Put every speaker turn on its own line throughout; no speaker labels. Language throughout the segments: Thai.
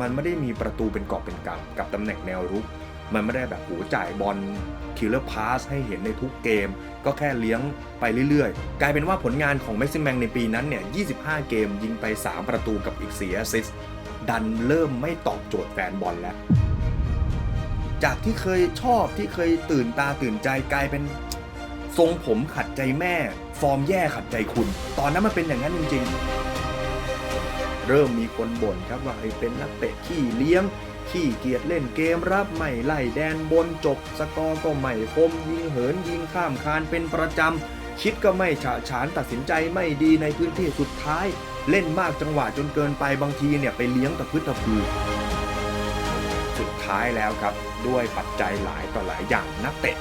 มันไม่ได้มีประตูเป็นกอบเป็นกำกับตำแหน่งแนวรุก มันไม่ได้แบบหูจ่ายบอลคิลเลอร์พาสให้เห็นในทุกเกม ก็แค่เลี้ยงไปเรื่อยๆ กลายเป็นว่าผลงานของแม็กซิมแมงในปีนั้นเนี่ย 25 เกมยิงไป 3 ประตูกับอีก4แอสซิสดันเริ่มไม่ตอบโจทย์แฟนบอลแล้ว จากที่เคยชอบที่เคยตื่นตาตื่นใจกลายเป็นทรงผมขัดใจแม่ ฟอร์มแย่ขัดใจคุณ ตอนนั้นมันเป็นอย่างนั้นจริง ๆ เริ่มมีคนบ่นครับว่าเฮ้ยเป็นนักเตะขี้เลี้ยง ขี้เกียจเล่นเกมรับไม่ไล่แดนบนจบ สกอร์ก็ไม่คมยิงเหินยิงข้ามคานเป็นประจำ คิดก็ไม่ฉะฉานตัดสินใจไม่ดีในพื้นที่สุดท้าย เล่นมากจังหวะจนเกินไปบางทีเนี่ยไปเลี้ยงตะพื้นตะพือสุดท้ายแล้วครับด้วยปัจจัยหลายต่อหลายอย่างนักเตะ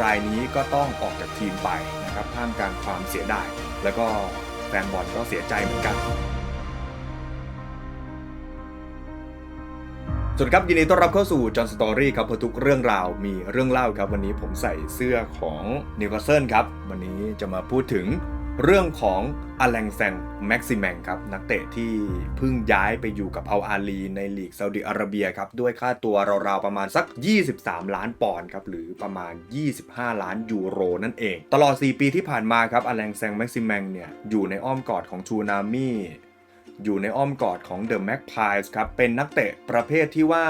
รายนี้ก็ต้องออกจากทีมไปนะครับท่ามกลางความเสียดายแล้วก็แฟนบอลก็เสียใจเหมือนกัน สวัสดีครับยินดีต้อนรับเข้าสู่จอห์นสตอรี่ครับเพราะทุกเรื่องราวมีเรื่องเล่าครับ วันนี้ผมใส่เสื้อของนิวคาสเซิลครับ วันนี้จะมาพูดถึงเรื่องของอลังแซงแม็กซิแมงครับนักเตะที่เพิ่งย้ายไปอยู่กับอัลอาลีในลีกซาอุดิอาระเบียครับด้วยค่าตัวราวๆประมาณสัก 23 ล้านปอนด์ครับหรือประมาณ 25 ล้านยูโรนั่นเอง ตลอด 4 ปีที่ผ่านมาครับอลังแซงแม็กซิแมงเนี่ยอยู่ในอ้อมกอดของชูนามี่ อยู่ในอ้อมกอดของ The Magpies ครับ เป็นนักเตะประเภทที่ว่า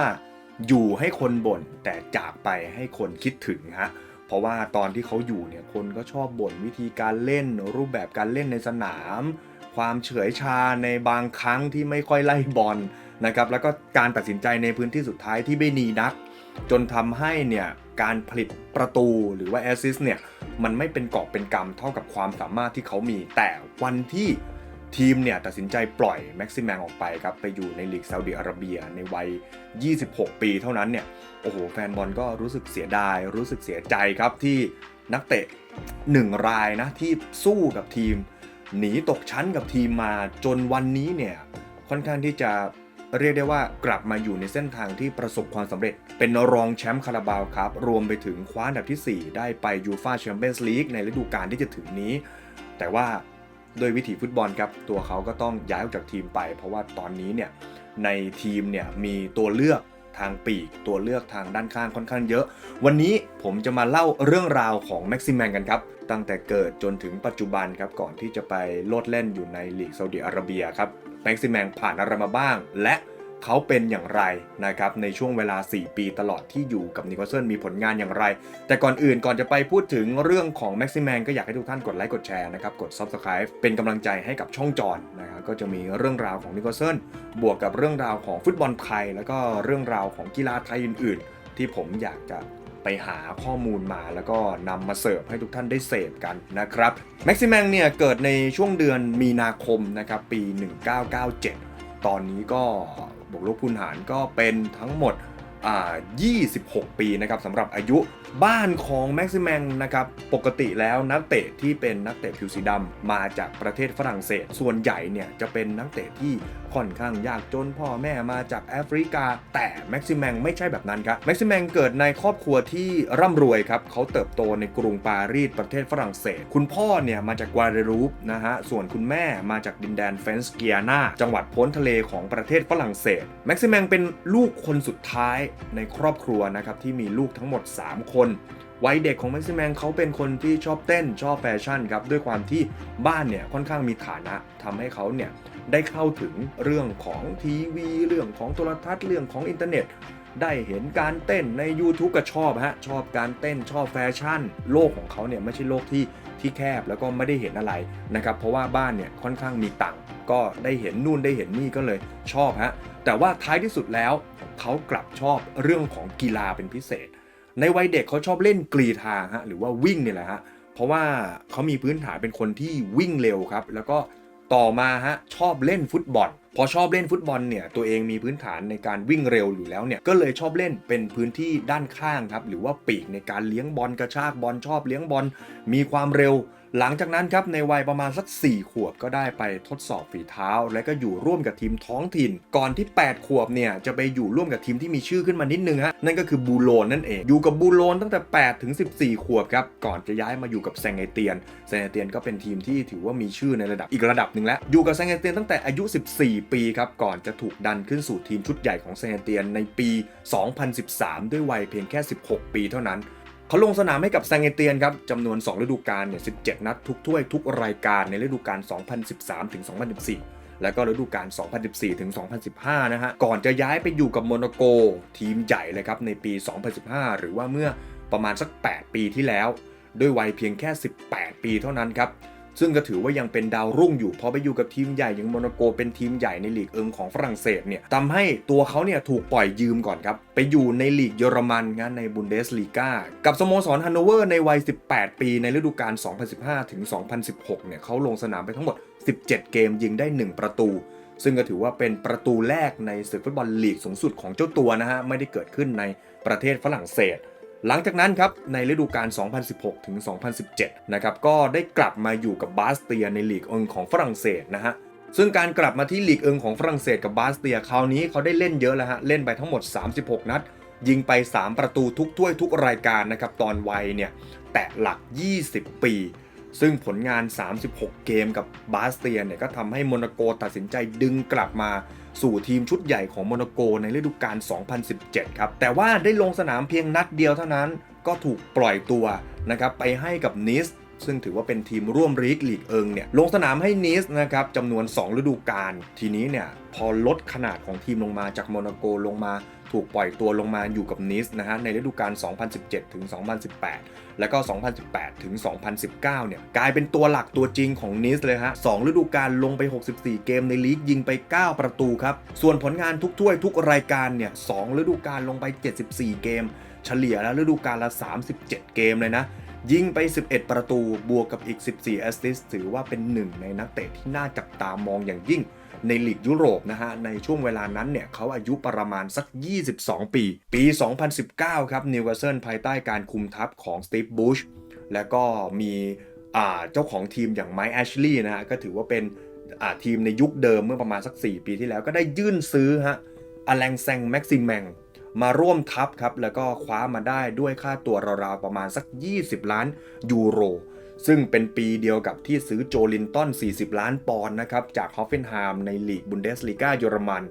อยู่ให้คนบ่นแต่จากไปให้คนคิดถึงฮะเพราะว่าตอนที่เขาอยู่เนี่ยคนก็ชอบบ่นวิธีการเล่นรูปแบบการเล่นในสนาม ความเฉื่อยชาในบางครั้งที่ไม่ค่อยไล่บอลนะครับแล้วก็การตัดสินใจในพื้นที่สุดท้ายที่ไม่ดีนัก จนทำให้เนี่ยการผลิตประตูหรือว่าแอสซิสเนี่ยมันไม่เป็นกอบเป็นกำเท่ากับความสามารถที่เขามีแต่วันที่ ทีมเนี่ยตัดสินใจปล่อยแม็กซิแมงออกไปครับ ไปอยู่ในลีกซาอุดิอาระเบียในวัย 26 ปีเท่านั้นเนี่ย โอ้โห แฟนบอลก็รู้สึกเสียดาย รู้สึกเสียใจครับที่นักเตะหนึ่งรายนะ ที่สู้กับทีม หนีตกชั้นกับทีมมาจนวันนี้เนี่ย ค่อนข้างที่จะเรียกได้ว่ากลับมาอยู่ในเส้นทางที่ประสบความสำเร็จ เป็นรองแชมป์คาราบาวครับ รวมไปถึงคว้าอันดับทีสี่4 ได้ไปยูฟาแชมเปี้ยนส์ลีกในฤดูกาลที่จะถึงนี้ แต่ว่า ด้วยวิถีฟุตบอลครับตัวเขาก็ต้องย้ายออกจากทีมไป เพราะว่าตอนนี้เนี่ยในทีมเนี่ยมีตัวเลือกทางปีกตัวเลือกทางด้านข้างค่อนข้างเยอะ วันนี้ผมจะมาเล่าเรื่องราวของแม็กซิแมนกันครับ ตั้งแต่เกิดจนถึงปัจจุบันครับ ก่อนที่จะไปโลดเล่นอยู่ในลีกซาอุดิอาระเบียครับแม็กซิแมนผ่านอะไรมาบ้าง และ เขาเป็นอย่างไรนะครับในช่วงเวลา 4 ปีตลอดที่อยู่กับนิโคลเซนมีผลงานอย่างไร แต่ก่อนอื่นก่อนจะไปพูดถึงเรื่องของแม็กซิแมงก็อยากให้ทุกท่านกดไลค์กดแชร์นะครับกด Subscribe เป็นกำลังใจให้กับช่องจอนนะครับก็จะมีเรื่องราวของนิโคลเซนบวกกับเรื่องราวของฟุตบอลไทย แล้วก็เรื่องราวของกีฬาไทยอื่น ๆ ที่ผมอยากจะไปหาข้อมูลมาแล้วก็นำมาเสิร์ฟให้ทุกท่านได้เสพกันนะครับแม็กซิแมงเนี่ยเกิดในช่วงเดือนมีนาคมนะครับปี 1997 ตอนนี้ก็ บวกลบคูณหารก็เป็นทั้งหมด 26 ปีนะครับสำหรับอายุบ้านของแม็กซิแมงนะครับปกติแล้วนักเตะที่เป็นนักเตะผิวสีดำมาจากประเทศฝรั่งเศส ส่วนใหญ่เนี่ยจะเป็นนักเตะที่ค่อนข้างยากจนพ่อแม่มาจากแอฟริกา แต่แม็กซิแมงไม่ใช่แบบนั้นครับแม็กซิแมงเกิดในครอบครัวที่ร่ำรวยครับเขาเติบโตในกรุงปารีสประเทศฝรั่งเศส คุณพ่อเนี่ยมาจากกวาเดรูปนะฮะส่วนคุณแม่มาจากดินแดนเฟนสเกียนาจังหวัดพ้นทะเลของประเทศฝรั่งเศสแม็กซิแมงเป็นลูกคนสุดท้ายในครอบครัวนะครับที่มีลูกทั้งหมด 3 คนวัยเด็กของแม็กซิแมงเขาเป็นคนที่ชอบเต้นชอบแฟชั่นครับ ด้วยความที่บ้านเนี่ยค่อนข้างมีฐานะทำให้เขาเนี่ย ได้เข้าถึงเรื่องของทีวี เรื่องของโทรทัศน์เรื่องของอินเทอร์เน็ต ได้เห็นการเต้นใน YouTube ก็ชอบฮะชอบการเต้นชอบแฟชั่น โลกของเขาเนี่ยไม่ใช่โลกที่ที่แคบแล้วก็ไม่ได้เห็นอะไรนะครับเพราะว่าบ้านเนี่ยค่อนข้างมีตังค์ก็ได้เห็นนู่นได้เห็นนี่ก็เลยชอบฮะแต่ว่าท้ายที่สุดแล้วเขากลับชอบเรื่องของกีฬาเป็นพิเศษ ในวัยเด็กเขาชอบเล่นกรีฑาฮะหรือว่าวิ่งเนี่ยแหละฮะเพราะว่าเขามีพื้นฐานเป็นคนที่วิ่งเร็วครับ แล้วก็ ต่อมาฮะชอบเล่นฟุตบอลพอชอบเล่นฟุตบอลเนี่ยตัวเองมีพื้นฐานในการวิ่งเร็วอยู่แล้วเนี่ยก็เลยชอบเล่นเป็นพื้นที่ด้านข้างครับหรือว่าปีกในการเลี้ยงบอลกระชากบอลชอบเลี้ยงบอลมีความเร็ว หลังจากนั้นครับในวัยประมาณสัก 4 ขวบก็ได้ไปทดสอบฝีเท้า และก็อยู่ร่วมกับทีมท้องถิ่น ก่อนที่ 8 ขวบเนี่ยจะไปอยู่ร่วมกับทีมที่มีชื่อขึ้นมานิดนึงฮะนั่นก็คือบูโลนนั่นเองอยู่กับบูโลนตั้งแต่8ถึง14 ขวบครับก่อนจะย้ายมาอยู่กับแซงไอเตียนแซงไอเตียนก็เป็นทีมที่ถือว่ามีชื่อในระดับอีกระดับหนึ่งแล้วอยู่กับแซงไอเตียนตั้งแต่อายุ 14 ปีครับก่อนจะถูกดันขึ้นสู่ทีมชุดใหญ่ของแซงไอเตียนในปี 2013 ด้วยวัยเพียงแค่ 16 ปีเท่านั้น เขาลงสนามให้กับแซงเอเตียนครับจำนวน 2 ฤดูกาลเนี่ย 17 นัดทุกถ้วยทุกรายการในฤดูกาล 2013 ถึง 2014 แล้วก็ฤดูกาล 2014 ถึง 2015 นะฮะ ก่อนจะย้ายไปอยู่กับโมนาโก ทีมใหญ่เลยครับในปี 2015 หรือว่าเมื่อประมาณสัก 8 ปีที่แล้ว ด้วยวัยเพียงแค่ 18 ปีเท่านั้นครับ ซึ่งก็ถือว่ายังเป็นดาวรุ่งอยู่พอไปอยู่กับทีมใหญ่อย่างโมนาโกเป็นทีมใหญ่ในลีกเอิงของฝรั่งเศสเนี่ยทำให้ตัวเขาเนี่ยถูกปล่อยยืมก่อนครับ ไปอยู่ในลีกเยอรมันงานในบุนเดสลีกากับสโมสรฮันโนเวอร์ในวัย 18 ปีในฤดูกาล 2015 ถึง 2016 เนี่ยเขาลงสนามไปทั้งหมด 17 เกมยิงได้ 1 ประตูซึ่งก็ถือว่าเป็นประตูแรกในศึกฟุตบอลลีกสูงสุดของเจ้าตัวนะฮะ ไม่ได้เกิดขึ้นในประเทศฝรั่งเศส หลังจากนั้นครับในฤดูกาล 2016 ถึง 2017 นะครับก็ได้กลับมาอยู่กับบาสเตียในลีกเอิงของฝรั่งเศสนะฮะซึ่งการกลับมาที่ลีกเอิงของฝรั่งเศสกับบาสเตียคราวนี้เขาได้เล่นเยอะแล้วฮะเล่นไปทั้งหมด 36 นัด ยิงไป 3 ประตูทุกถ้วยทุกรายการนะครับตอนวัยเนี่ยแตะหลัก 20 ปี ซึ่งผลงาน 36 เกมกับบาสเตียเนี่ยก็ทำให้โมนาโกตัดสินใจดึงกลับมา สู่ทีมชุดใหญ่ของโมนาโกในฤดูกาล 2017 ครับ แต่ว่าได้ลงสนามเพียงนัดเดียวเท่านั้น ก็ถูกปล่อยตัวนะครับไปให้กับนิส ซึ่งถือว่าเป็นทีมร่วมลีกลีกเอิงเนี่ยลงสนามให้นิสนะครับจำนวน 2 ฤดูกาลทีนี้เนี่ยพอลดขนาดของทีมลงมาจากโมนาโกลงมาถูกปล่อยตัวลงมาอยู่กับนิสนะฮะในฤดูกาล 2017 ถึง 2018 แล้วก็ 2018 ถึง 2019 เนี่ยกลายเป็นตัวหลักตัวจริงของนิสเลยฮะ2ฤดูกาลลงไป 64 เกมในลีกยิงไป 9 ประตูครับ ส่วนผลงานทุกถ้วยทุกรายการเนี่ย2ฤดูกาลลงไป 74 เกม เฉลี่ยแล้วฤดูกาลละ 37 เกมเลยนะ ยิงไป 11 ประตูบวกกับอีก 14 แอสซิสต์ถือว่าเป็นหนึ่งในนักเตะที่น่าจับตามองอย่างยิ่งในลีกยุโรปนะฮะ ในช่วงเวลานั้นเนี่ยเขาอายุประมาณสัก 22 ปี ปี 2019 ครับนิวคาสเซิลภายใต้การคุมทัพของสตีฟบูชแล้วก็มีเจ้าของทีมอย่างไมค์แอชลีย์นะฮะ ก็ถือว่าเป็นทีมในยุคเดิมเมื่อประมาณสัก 4 ปีที่แล้วก็ได้ยื่นซื้อฮะอแลงแซงแม็กซิมแมง มาร่วมทัพครับ แล้วก็คว้ามาได้ด้วยค่าตัวราวๆประมาณสัก 20 ล้านยูโร ซึ่งเป็นปีเดียวกับที่ซื้อโจลินตัน 40 ล้านปอนด์นะครับ จากฮอฟเฟนไฮม์ในลีกบุนเดสลีกาเยอรมัน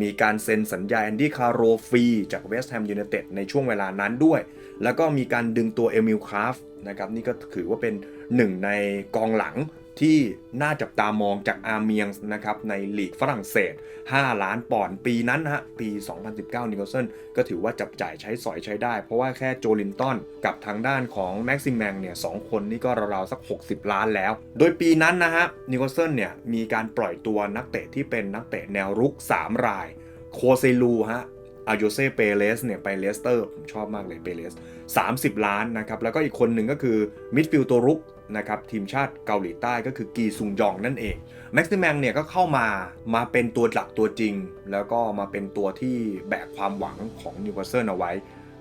มีการเซ็นสัญญาแอนดี้คาโรฟรีจากเวสต์แฮมยูไนเต็ดในช่วงเวลานั้นด้วย แล้วก็มีการดึงตัวเอมิลคราฟนะครับนี่ก็ถือว่าเป็นหนึ่งในกองหลัง ที่น่าจับตามองจากอาร์เมียงนะครับในลีกฝรั่งเศส 5 ล้านปอนด์ปีนั้นนะฮะปี 2019นิโคลสันก็ถือว่าจับจ่ายใช้สอยใช้ได้ เพราะว่าแค่โจลินตันกับทางด้านของแม็กซิมแมงเนี่ยสองคนนี่ก็ราวๆสัก 60 ล้านแล้ว โดยปีนั้นนะฮะนิโคลสันเนี่ยมีการปล่อยตัวนักเตะที่เป็นนักเตะแนวรุก 3 ราย โคเซลูฮะอาโยเซ่เปเรสเนี่ยไปเลสเตอร์ผมชอบมากเลยเปเรส30 ล้านนะครับ แล้วก็อีกคนหนึ่งก็คือมิดฟิลด์ตัวรุก นะครับทีมชาติเกาหลีใต้ก็คือกีซุงยองนั่นเองแม็กซิแมงเนี่ยก็เข้ามามาเป็นตัวหลักตัวจริง แล้วก็มาเป็นตัวที่แบกความหวังของนิวคาสเซิลเอาไว้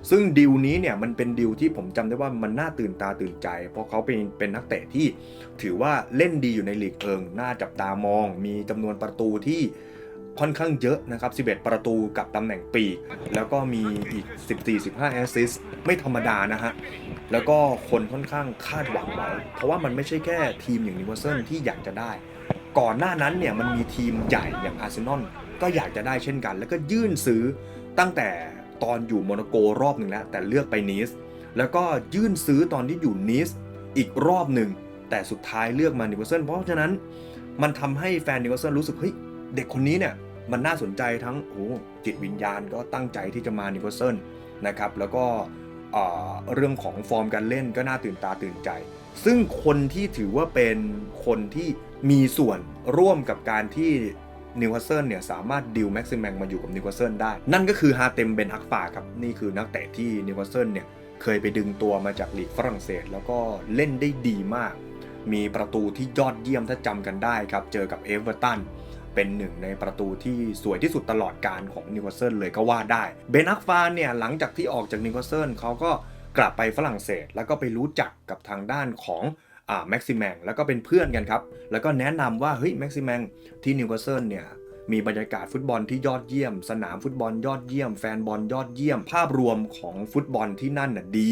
ซึ่งดิวนี้เนี่ยมันเป็นดิวที่ผมจำได้ว่ามันน่าตื่นตาตื่นใจ เพราะเขาเป็นเป็นนักเตะที่ถือว่าเล่นดีอยู่ในลีกเอิงน่าจับตามอง มีจำนวนประตูที่ค่อนข้างเยอะนะครับ 11 ประตูกับตำแหน่งปีกแล้วก็มีอีก 14-15 แอสซิสต์ไม่ธรรมดานะฮะ แล้วก็คนค่อนข้างคาดหวังไว้เพราะว่ามันไม่ใช่แค่ทีมอย่างนิวคาสเซิลที่อยากจะได้ ก่อนหน้านั้นเนี่ยมันมีทีมใหญ่อย่างอาร์เซนอลก็อยากจะได้เช่นกัน แล้วก็ยื่นซื้อตั้งแต่ตอนอยู่โมนาโกรอบหนึ่งแล้วแต่เลือกไปนีสแล้วก็ยื่นซื้อตอนที่อยู่นีสอีกรอบหนึ่งแต่สุดท้ายเลือกมานิวคาสเซิลเพราะฉะนั้นมันทำให้แฟนนิวคาสเซิลรู้สึกเฮ้ยเด็กคนนี้เนี่ยมันน่าสนใจทั้งโอ้จิตวิญญาณก็ตั้งใจที่จะมานิวคาสเซิลนะครับแล้วก็ เรื่องของฟอร์มการเล่นก็น่าตื่นตาตื่นใจ ซึ่งคนที่ถือว่าเป็นคนที่มีส่วนร่วมกับการที่นิวคาสเซิลเนี่ยสามารถดิวแม็กซิมแมงมาอยู่กับนิวคาสเซิลได้ นั่นก็คือฮาเต็มเบนอักฟาครับ นี่คือนักเตะที่นิวคาสเซิลเนี่ยเคยไปดึงตัวมาจากลีกฝรั่งเศส แล้วก็เล่นได้ดีมาก มีประตูที่ยอดเยี่ยมถ้าจำกันได้ครับ เจอกับเอเวอร์ตัน เป็นหนึ่งในประตูที่สวยที่สุดตลอดการของนิวคาสเซิลเลยก็ว่าได้เบนอักฟานเนี่ยหลังจากที่ออกจากนิวคาสเซิลเขาก็กลับไปฝรั่งเศส แล้วก็ไปรู้จักกับทางด้านของอ่าแม็กซิแมงแล้วก็เป็นเพื่อนกันครับ แล้วก็แนะนำว่าเฮ้ยแม็กซิแมงที่นิวคาสเซิลเนี่ยมีบรรยากาศฟุตบอลที่ยอดเยี่ยม สนามฟุตบอลยอดเยี่ยม แฟนบอลยอดเยี่ยม ภาพรวมของฟุตบอลที่นั่นน่ะดี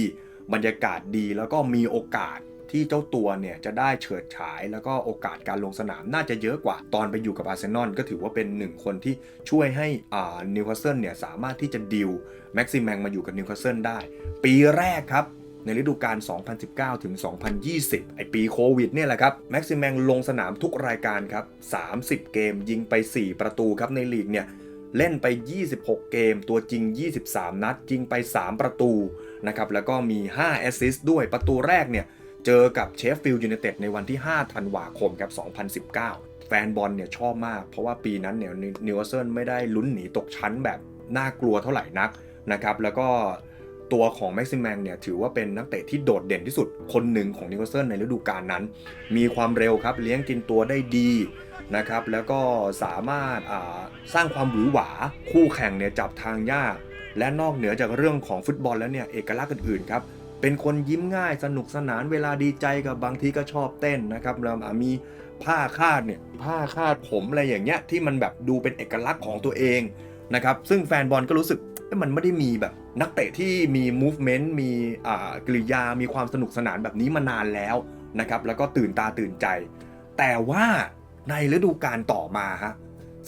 บรรยากาศดีแล้วก็มีโอกาส ที่เจ้าตัวเนี่ยจะได้เฉิดฉายแล้วก็โอกาสการลงสนามน่าจะเยอะกว่าตอนไปอยู่กับอาร์เซนอลก็ถือว่าเป็นหนึ่งคนที่ช่วยให้อ่านิวคาสเซิลเนี่ยสามารถที่จะดิวแม็กซิแมงมาอยู่กับนิวคาสเซิลได้ ปีแรกครับในฤดูกาล 2019 ถึง 2020 ไอปีโควิดเนี่ยแหละครับ แม็กซิแมงลงสนามทุกรายการครับ 30 เกมยิงไป 4 ประตูครับในลีกเนี่ย เล่นไป 26 เกม ตัวจริง 23 นัดยิงไป 3 ประตูนะครับ แล้วก็มี 5 แอสซิสต์ด้วย ประตูแรกเนี่ย เจอกับเชฟฟิลด์ยูไนเต็ดในวันที่ 5 ธันวาคมครับ 2019 แฟนบอลเนี่ยชอบมาก เพราะว่าปีนั้นเนี่ยนิวคาสเซิลไม่ได้ลุ้นหนีตกชั้นแบบน่ากลัวเท่าไหร่นักนะครับแล้วก็ตัวของแม็กซิแมงเนี่ยถือว่าเป็นนักเตะที่โดดเด่นที่สุดคนหนึ่งของนิวคาสเซิลในฤดูกาลนั้น มีความเร็วครับเลี้ยงกินตัวได้ดีนะครับแล้วก็สามารถอ่าสร้างความหวือหวาคู่แข่งเนี่ยจับทางยากและนอกเหนือจากเรื่องของฟุตบอลแล้วเนี่ยเอกลักษณ์อื่นๆครับ เป็นคนยิ้มง่ายสนุกสนานเวลาดีใจกับบางทีก็ชอบเต้นนะครับแล้วมีผ้าคาดเนี่ยผ้าคาดผมอะไรอย่างเงี้ยที่มันแบบดูเป็นเอกลักษณ์ของตัวเองนะครับซึ่งแฟนบอลก็รู้สึกมันไม่ได้มีแบบนักเตะที่มี movement มีอ่ากริยา มีความสนุกสนานแบบนี้มานานแล้วนะครับแล้วก็ตื่นตาตื่นใจ แต่ว่าในฤดูกาลต่อมาฮะ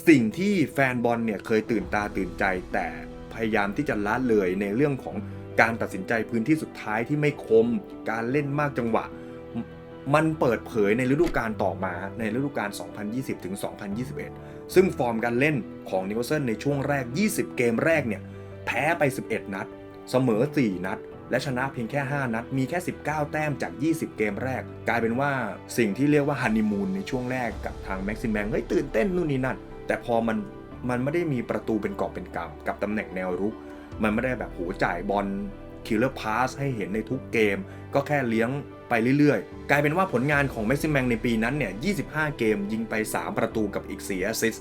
สิ่งที่แฟนบอลเนี่ยเคยตื่นตาตื่นใจ แต่พยายามที่จะละเลยในเรื่องของ การตัดสินใจพื้นที่สุดท้ายที่ไม่คม การเล่นมากจังหวะ มันเปิดเผยในฤดูกาลต่อมาในฤดูกาล 2020ถึง2021 ซึ่งฟอร์มการเล่นของนิวคาสเซิลในช่วงแรก 20 เกมแรกเนี่ย แพ้ไป 11 นัด เสมอ 4 นัด และชนะเพียงแค่ 5 นัด มีแค่ 19 แต้มจาก 20 เกมแรก กลายเป็นว่าสิ่งที่เรียกว่าฮันนีมูนในช่วงแรกกับทางแม็กซิมแมงเฮ้ยตื่นเต้นนู่นนี่นั่นแต่พอมันมันไม่ได้มีประตูเป็นกอบเป็นกำกับตำแหน่งแนวรุก มันไม่ได้แบบโหจ่ายบอลคิลเลอร์พาสให้เห็นในทุกเกม ก็แค่เลี้ยงไปเรื่อยๆ กลายเป็นว่าผลงานของแม็กซิมแมงในปีนั้นเนี่ย 25 เกมยิงไป 3 ประตูกับอีก4แอสซิส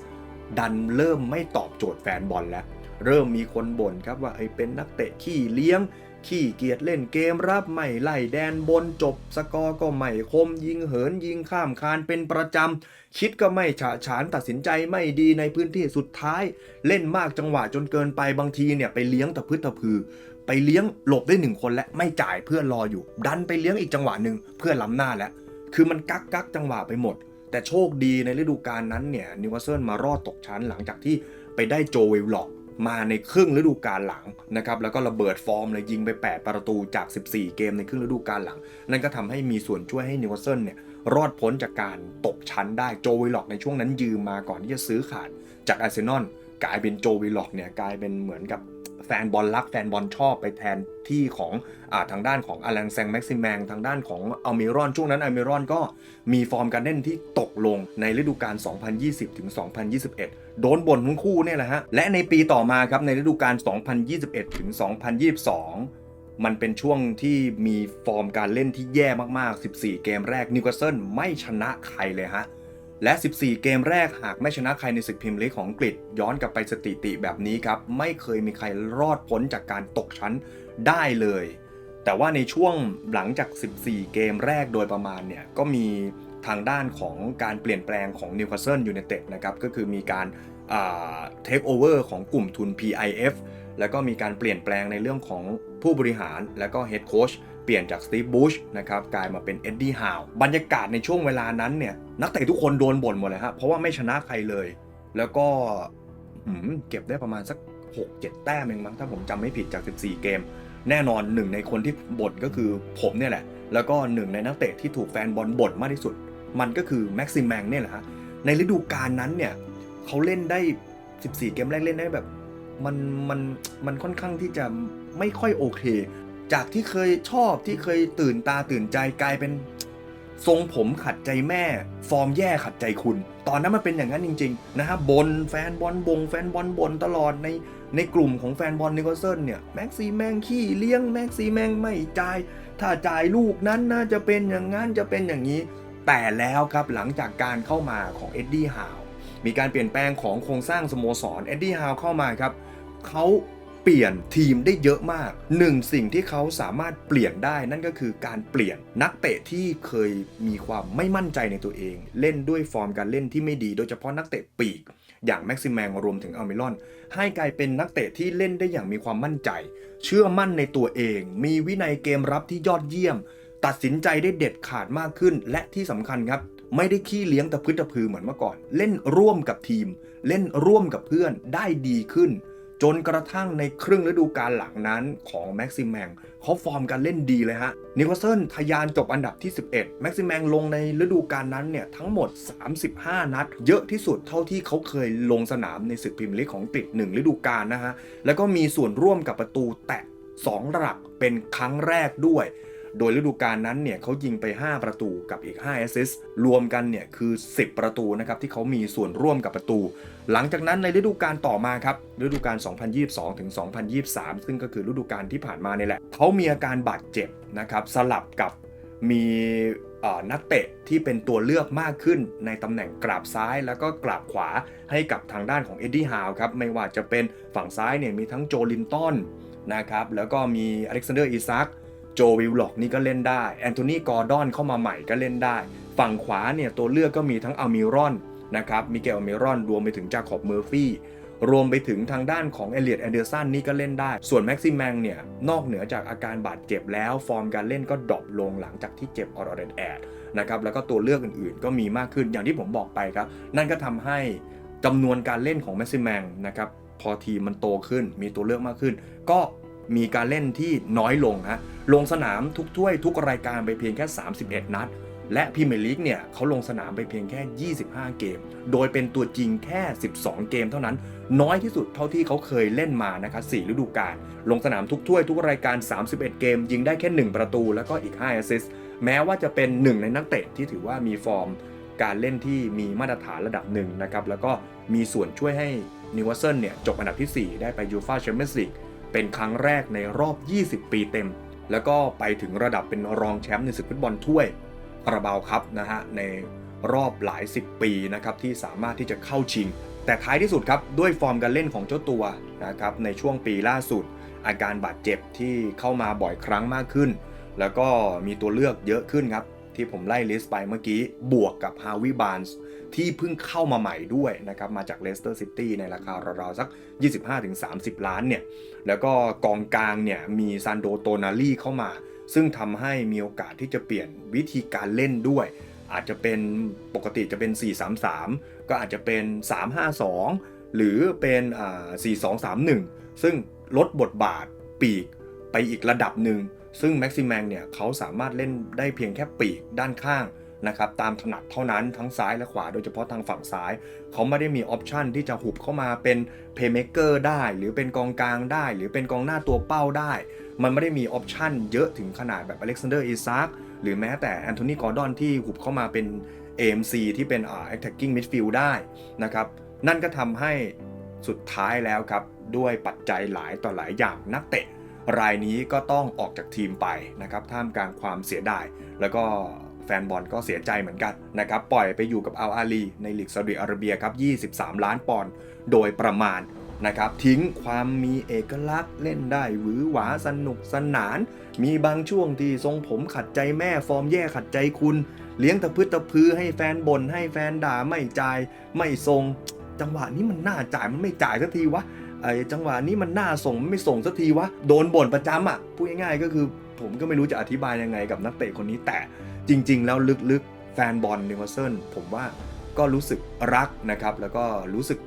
ดันเริ่มไม่ตอบโจทย์แฟนบอลแล้ว เริ่มมีคนบ่นครับว่าไอ้ยเป็นนักเตะขี้เลี้ยง ขี้เกียจเล่นเกมรับไม่ไล่แดนบนจบ สกอร์ก็ไม่คม ยิงเหินยิงข้ามคานเป็นประจำ คิดก็ไม่ฉะฉานตัดสินใจไม่ดีในพื้นที่สุดท้าย เล่นมากจังหวะจนเกินไปบางทีเนี่ยไปเลี้ยงตะพืชตะพือ ไปเลี้ยงหลบได้หนึ่งคนและไม่จ่ายเพื่อนรออยู่ ดันไปเลี้ยงอีกจังหวะหนึ่งเพื่อล้ำหน้าแล้วคือมันกักกักจังหวะไปหมด แต่โชคดีในฤดูกาลนั้นเนี่ยนิวคาสเซิลมารอดตกชั้นหลังจากที่ไปได้โจเวลล็อก มาในครึ่งฤดูกาลหลังนะครับแล้วก็ระเบิดฟอร์มเลยยิงไป 8 ประตูจาก 14 เกมในครึ่งฤดูกาลหลัง นั่นก็ทำให้มีส่วนช่วยให้นิวคาสเซิลเนี่ยรอดพ้นจากการตกชั้นได้โจเวลล็อกในช่วงนั้นยืมมาก่อนที่จะซื้อขาดจากอาร์เซนอลกลายเป็นโจเวลล็อกเนี่ยกลายเป็นเหมือนกับแฟนบอลรักแฟนบอลชอบไปแทนที่ของอาทางด้านของอลังแซงแม็กซิแมงทางด้านของอเมรอนช่วงนั้นอเมรอนก็มีฟอร์มการเล่นที่ตกลงในฤดูกาล 2020ถึง2021 โดนบ่นทั้งคู่เนี่ยแหละฮะ และในปีต่อมาครับในฤดูกาล 2021 ถึง 2022 มันเป็นช่วงที่มีฟอร์มการเล่นที่แย่มากๆ 14 เกมแรกนิวคาสเซิลไม่ชนะใครเลยฮะ และ 14 เกมแรกหากไม่ชนะใครในศึกพรีเมียร์ลีกของอังกฤษ ย้อนกลับไปสถิติแบบนี้ครับ ไม่เคยมีใครรอดพ้นจากการตกชั้นได้เลย แต่ว่าในช่วงหลังจาก 14 เกมแรกโดยประมาณเนี่ยก็มี ทางด้านของการเปลี่ยนแปลงของนิวคาสเซิลยูไนเต็ดนะครับก็คือมีการเทคโอเวอร์ของกลุ่มทุน PIF แล้วก็มีการเปลี่ยนแปลงในเรื่องของผู้บริหาร แล้วก็เฮดโค้ชเปลี่ยนจากสตีฟบูชนะครับกลายมาเป็นเอ็ดดี้ฮาวบรรยากาศในช่วงเวลานั้นเนี่ยนักเตะทุกคนโดนบ่นหมดเลยครับเพราะว่าไม่ชนะใครเลย แล้วก็เก็บได้ประมาณสัก 6-7 แต้มเองมั้งถ้าผมจำไม่ผิดจาก 14 เกม แน่นอนหนึ่งในคนที่บ่นก็คือผมเนี่ยแหละแล้วก็หนึ่งในนักเตะที่ถูกแฟนบอลบ่นมากที่สุด มันก็คือแม็กซิมแมงเนี่ยแหละฮะในฤดูกาลนั้นเนี่ยเขาเล่นได้ 14 เกมแรกเล่นได้แบบ มันมันมันค่อนข้างที่จะไม่ค่อยโอเค จากที่เคยชอบที่เคยตื่นตาตื่นใจกลายเป็นทรงผมขัดใจแม่ ฟอร์มแย่ขัดใจคุณ ตอนนั้นมันเป็นอย่างนั้นจริง ๆ นะฮะบนแฟนบอลบง แฟนบอลบนตลอดในในกลุ่มของแฟนบอลนิโคลเซิลเนี่ยแม็กซี่แมงขี้เลี้ยงแม็กซี่แมงไม่จ่าย ถ้าจ่ายลูกนั้นน่าจะเป็นอย่างนั้นจะเป็นอย่างนี้ แต่แล้วครับหลังจากการเข้ามาของเอ็ดดี้ฮาวมีการเปลี่ยนแปลงของโครงสร้างสโมสรเอ็ดดี้ฮาวเข้ามาครับเขาเปลี่ยนทีมได้เยอะมากหนึ่งสิ่งที่เขาสามารถเปลี่ยนได้นั่นก็คือการเปลี่ยนนักเตะที่เคยมีความไม่มั่นใจในตัวเอง เล่นด้วยฟอร์มการเล่นที่ไม่ดีโดยเฉพาะนักเตะปีก อย่างแม็กซิแมงรวมถึงอัลมิลอน ให้กลายเป็นนักเตะที่เล่นได้อย่างมีความมั่นใจ เชื่อมั่นในตัวเอง มีวินัยเกมรับที่ยอดเยี่ยม ตัดสินใจได้เด็ดขาดมากขึ้น และที่สำคัญครับ ไม่ได้ขี้เลี้ยงตะพื้ตะพือเหมือนเมื่อก่อน เล่นร่วมกับทีม เล่นร่วมกับเพื่อนได้ดีขึ้น จนกระทั่งในครึ่งฤดูกาลหลังนั้นของแม็กซิมแมงเขาฟอร์มการเล่นดีเลยฮะนิวคาสเซิลทะยานจบอันดับที่ 11 แม็กซิมแมงลงในฤดูกาลนั้นเนี่ยทั้งหมด 35 นัด เยอะที่สุดเท่าที่เขาเคยลงสนามในศึกพรีเมียร์ลีกของอังกฤษหนึ่งฤดูกาลนะฮะแล้วก็มีส่วนร่วมกับประตูแตะ2หลักเป็นครั้งแรกด้วย โดยฤดูกาลนั้นเนี่ยเขายิงไป 5 ประตูกับอีก 5 แอสซิสรวมกันเนี่ยคือ 10 ประตูนะครับที่เขามีส่วนร่วมกับประตู หลังจากนั้นในฤดูกาลต่อมาครับฤดูกาล 2022 ถึง 2023 ซึ่งก็คือฤดูกาลที่ผ่านมาเนี่ยแหละเขามีอาการบาดเจ็บนะครับสลับกับมีนักเตะที่เป็นตัวเลือกมากขึ้นในตำแหน่งกราบซ้ายแล้วก็กราบขวาให้กับทางด้านของเอ็ดดี้ฮาวครับไม่ว่าจะเป็นฝั่งซ้ายเนี่ยมีทั้งโจลินตันนะครับแล้วก็มีอเล็กซานเดอร์อีซัก โจวิลล็อกนี่ก็เล่นได้ แอนโทนีกอร์ดอนเข้ามาใหม่ก็เล่นได้ ฝั่งขวาเนี่ยตัวเลือกก็มีทั้งอามิรอนนะครับมิเกลอามิรอนรวมไปถึงจาคอบเมอร์ฟี่รวมไปถึงทางด้านของเอเลียดแอนเดอร์สันนี่ก็เล่นได้ ส่วนแม็กซิแมงเนี่ย นอกเหนือจากอาการบาดเจ็บแล้ว ฟอร์มการเล่นก็ดรอปลงหลังจากที่เจ็บออร์เรนแอดนะครับ แล้วก็ตัวเลือกอื่นๆ ก็มีมากขึ้นอย่างที่ผมบอกไปครับ นั่นก็ทำให้จำนวนการเล่นของแม็กซิแมงนะครับ พอทีมมันโตขึ้นมีตัวเลือกมากขึ้น ก็ มีการเล่นที่น้อยลงฮะลงสนามทุกถ้วยทุกรายการไปเพียงแค่ 31 นัด และพรีเมียร์ลีกเนี่ยเขาลงสนามไปเพียงแค่ 25 เกม โดยเป็นตัวจริงแค่ 12 เกมเท่านั้น น้อยที่สุดเท่าที่เขาเคยเล่นมานะครับ4ฤดูกาลลงสนามทุกถ้วยทุกรายการ 31 เกม ยิงได้แค่ 1 ประตูแล้วก็อีก5แอสซิสต์แม้ว่าจะเป็นหนึ่งในนักเตะที่ถือว่ามีฟอร์มการเล่นที่มีมาตรฐานระดับหนึ่งนะครับแล้วก็มีส่วนช่วยให้นิวคาสเซิลเนี่ยจบอันดับที่ 4 ได้ไปยูฟาแชมเปี้ยนส์ลีก เป็นครั้งแรกในรอบ 20 ปีเต็ม แล้วก็ไปถึงระดับเป็นรองแชมป์ในศึกฟุตบอลถ้วยคาราบาวครับนะฮะในรอบหลาย 10 ปีนะครับที่สามารถที่จะเข้าชิง แต่ท้ายที่สุดครับด้วยฟอร์มการเล่นของเจ้าตัวนะครับในช่วงปีล่าสุด อาการบาดเจ็บที่เข้ามาบ่อยครั้งมากขึ้น แล้วก็มีตัวเลือกเยอะขึ้นครับที่ผมไล่ลิสต์ไปเมื่อกี้บวกกับฮาวิบานส์ ที่เพิ่งเข้ามาใหม่ด้วยนะครับมาจากเลสเตอร์ซิตี้ในราคาราวๆสัก 25-30 ล้านเนี่ยแล้วก็กองกลางเนี่ยมีซันโดโตนาลีเข้ามา ซึ่งทำให้มีโอกาสที่จะเปลี่ยนวิธีการเล่นด้วย อาจจะเป็นปกติจะเป็น 4-3-3 ก็อาจจะเป็น 3-5-2 หรือเป็น4-2-3-1 ซึ่งลดบทบาทปีกไปอีกระดับหนึ่งซึ่งแม็กซิแมงเนี่ยเขาสามารถเล่นได้เพียงแค่ปีกด้านข้าง นะครับตามถนัดเท่านั้นทั้งซ้ายและขวา โดยเฉพาะทางฝั่งซ้าย เขาไม่ได้มีออปชันที่จะหุบเข้ามาเป็นเพย์เม k เกอร์ได้ หรือเป็นกองกลางได้ หรือเป็นกองหน้าตัวเป้าได้ มันไม่ได้มีออปชันเยอะถึงขนาดแบบอเล็กซานเดอร์อีซักหรือแม้แต่แอนโทนีกอร์ดอนที่หุบเข้ามาเป็น AMC ที่เป็นอ่า attacking midfield ได้นะครับนั่นก็ทำให้สุดท้ายแล้วครับ ด้วยปัจจัยหลายต่อหลายอย่างนักเตะ รายนี้ก็ต้องออกจากทีมไปนะครับท่ามกลางความเสียดาย แล้วก็ แฟนบอลก็เสียใจเหมือนกันนะครับปล่อยไปอยู่กับอัลอาลีในลีกซาอุดิอาระเบียครับ 23 ล้านปอนด์โดยประมาณนะครับทิ้งความมีเอกลักษณ์เล่นได้หวือหวาสนุกสนาน มีบางช่วงที่ทรงผมขัดใจแม่ฟอร์มแย่ขัดใจคุณ เลี้ยงตะพืดตะพือให้แฟนบน่นให้แฟนด่าไม่จ่ายไม่ทรง จังหวะนี้มันน่าจ่ายมันไม่จ่ายสักทีวะไอ้จังหวะนี้มันน่าส่งมันไม่ส่งสักทีวะโดนบ่นประจำอะพูดง่ายๆก็คือผมก็ไม่รู้จะอธิบายยังไงกับนักเตะคนนี้แต่ จริง ๆ แล้วลึกๆ แฟนบอลนิวคาสเซิลผมว่าก็รู้สึกรักนะครับ แล้วก็รู้สึก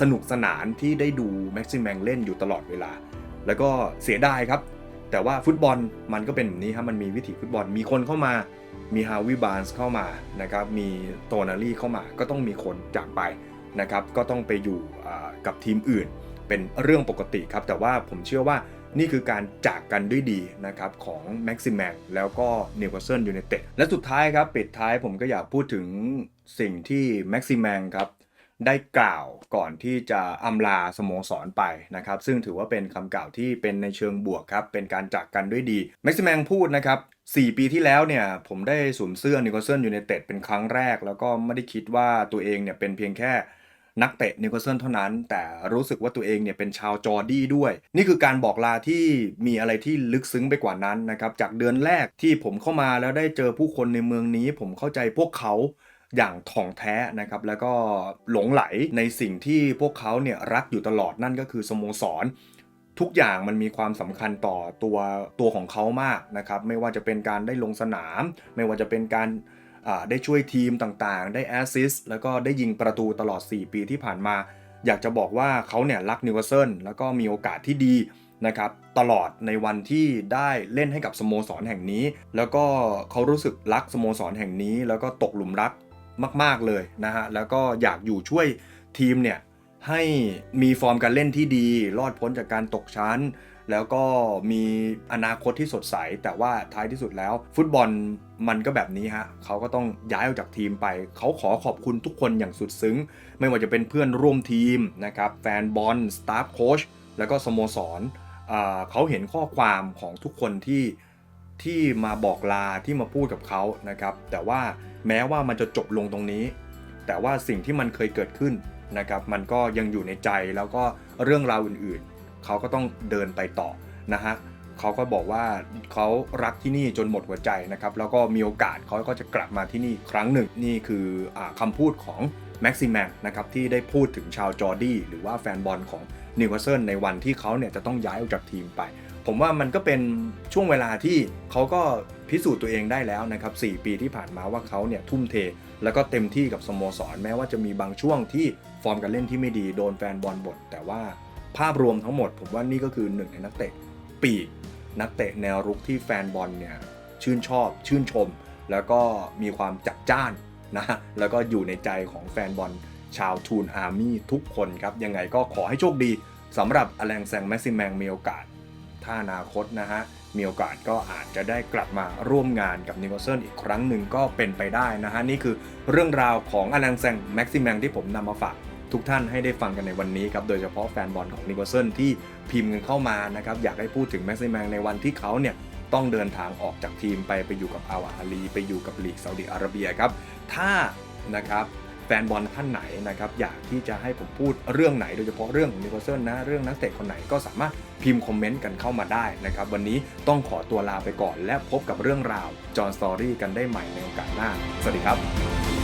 สนุกสนานที่ได้ดูแม็กซิมแมงเล่นอยู่ตลอดเวลา แล้วก็เสียดายครับ แต่ว่าฟุตบอลมันก็เป็นแบบนี้ครับมันมีวิถีฟุตบอลมีคนเข้ามามีฮาวิบานส์เข้ามานะครับมีโตนารีเข้ามาก็ต้องมีคนจากไปนะครับก็ต้องไปอยู่กับทีมอื่น เป็นเรื่องปกติครับ แต่ว่าผมเชื่อว่า นี่คือการจากกันด้วยดีนะครับของแม็กซิมแมงแล้วก็นิวคาสเซิลยูไนเต็ดและสุดท้ายครับปิดท้ายผมก็อยากพูดถึงสิ่งที่แม็กซิมแมงครับได้กล่าวก่อนที่จะอำลาสโมสรไปนะครับ ซึ่งถือว่าเป็นคำกล่าวที่เป็นในเชิงบวกครับ เป็นการจากกันด้วยดีแม็กซิแมงพูดนะครับ 4 ปีที่แล้วเนี่ย ผมได้สวมเสื้อนิวคาสเซิลยูไนเต็ดเป็นครั้งแรก แล้วก็ไม่ได้คิดว่าตัวเองเนี่ยเป็นเพียงแค่ นักเตะนิวคาสเซิลเท่านั้น แต่รู้สึกว่าตัวเองเนี่ยเป็นชาวจอร์ดี้ด้วย นี่คือการบอกลาที่มีอะไรที่ลึกซึ้งไปกว่านั้นนะครับจากเดือนแรกที่ผมเข้ามาแล้วได้เจอผู้คนในเมืองนี้ ผมเข้าใจพวกเขาอย่างถ่องแท้นะครับแล้วก็หลงไหลในสิ่งที่พวกเขาเนี่ยรักอยู่ตลอดนั่นก็คือสโมสรทุกอย่างมันมีความสำคัญต่อตัวตัวของเขามากนะครับ ไม่ว่าจะเป็นการได้ลงสนาม ไม่ว่าจะเป็นการ ได้ช่วยทีมต่างๆ ได้แอสซิสต์แล้วก็ได้ยิงประตูตลอด 4 ปีที่ผ่านมา อยากจะบอกว่าเขาเนี่ยรักนิวคาสเซิลแล้วก็มีโอกาสที่ดีนะครับตลอดในวันที่ได้เล่นให้กับสโมสรแห่งนี้ แล้วก็เขารู้สึกรักสโมสรแห่งนี้ แล้วก็ตกหลุมรักมาก ๆเลยนะฮะแล้วก็อยากอยู่ช่วยทีมเนี่ยให้มีฟอร์มการเล่นที่ดี รอดพ้นจากการตกชั้น แล้วก็มีอนาคตที่สดใส แต่ว่าท้ายที่สุดแล้ว ฟุตบอลมันก็แบบนี้ฮะเขาก็ต้องย้ายออกจากทีมไป เขาขอขอบคุณทุกคนอย่างสุดซึ้ง ไม่ว่าจะเป็นเพื่อนร่วมทีมนะครับแฟนบอลสตาฟโค้ชแล้วก็สโมสรเขาเห็นข้อความของทุกคนที่ที่มาบอกลาที่มาพูดกับเขานะครับ แต่ว่าแม้ว่ามันจะจบลงตรงนี้ แต่ว่าสิ่งที่มันเคยเกิดขึ้นนะครับ มันก็ยังอยู่ในใจแล้วก็เรื่องราวอื่น เขาก็ต้องเดินไปต่อนะฮะเขาก็บอกว่าเขารักที่นี่จนหมดหัวใจนะครับแล้วก็มีโอกาสเขาก็จะกลับมาที่นี่ครั้งหนึ่งนี่คืออคำพูดของแม็กซิแมนนะครับที่ได้พูดถึงชาวจอร์ดี้หรือว่าแฟนบอลของนิวคาสเซิลในวันที่เขาเนี่ยจะต้องย้ายออกจากทีมไป ผมว่ามันก็เป็นช่วงเวลาที่เขาก็พิสูจน์ตัวเองได้แล้วนะครับ 4 ปีที่ผ่านมาว่าเขาเนี่ยทุ่มเท แล้วก็เต็มที่กับสโมสร แม้ว่าจะมีบางช่วงที่ฟอร์มการเล่นที่ไม่ดีโดนแฟนบอลบ่นแต่ว่า ภาพรวมทั้งหมด ผมว่านี่ก็คือหนึ่งในนักเตะปีกนักเตะแนวรุกที่แฟนบอลเนี่ยชื่นชอบชื่นชม แล้วก็มีความจัดจ้านนะแล้วก็อยู่ในใจของแฟนบอลชาวทูนอาร์มี่ทุกคนครับ ยังไงก็ขอให้โชคดีสำหรับอแลงแซงแมกซิแมงมีโอกาส ถ้าอนาคตนะฮะ มีโอกาสก็อาจจะได้กลับมาร่วมงานกับนิวคเซิลอีกครั้งหนึ่งก็เป็นไปได้นะฮะ นี่คือเรื่องราวของอลังแซงแม็กซิแมงที่ผมนำมาฝาก ทุกท่านให้ได้ฟังกันในวันนี้ครับ โดยเฉพาะแฟนบอลของนิวคาสเซิลที่พิมพ์กันเข้ามานะครับ อยากให้พูดถึงแม็กซิแมงในวันที่เขาเนี่ยต้องเดินทางออกจากทีมไปไปอยู่กับอาวาอาลี ไปอยู่กับลีกซาอุดิอาระเบียครับ ถ้านะครับแฟนบอลท่านไหนนะครับอยากที่จะให้ผมพูดเรื่องไหนโดยเฉพาะเรื่องของนิวคาสเซิลนะ เรื่องนักเตะคนไหนก็สามารถพิมพ์คอมเมนต์กันเข้ามาได้นะครับ วันนี้ต้องขอตัวลาไปก่อนและพบกับเรื่องราวจอห์นสตอรี่กันได้ใหม่ในโอกาสหน้า สวัสดีครับ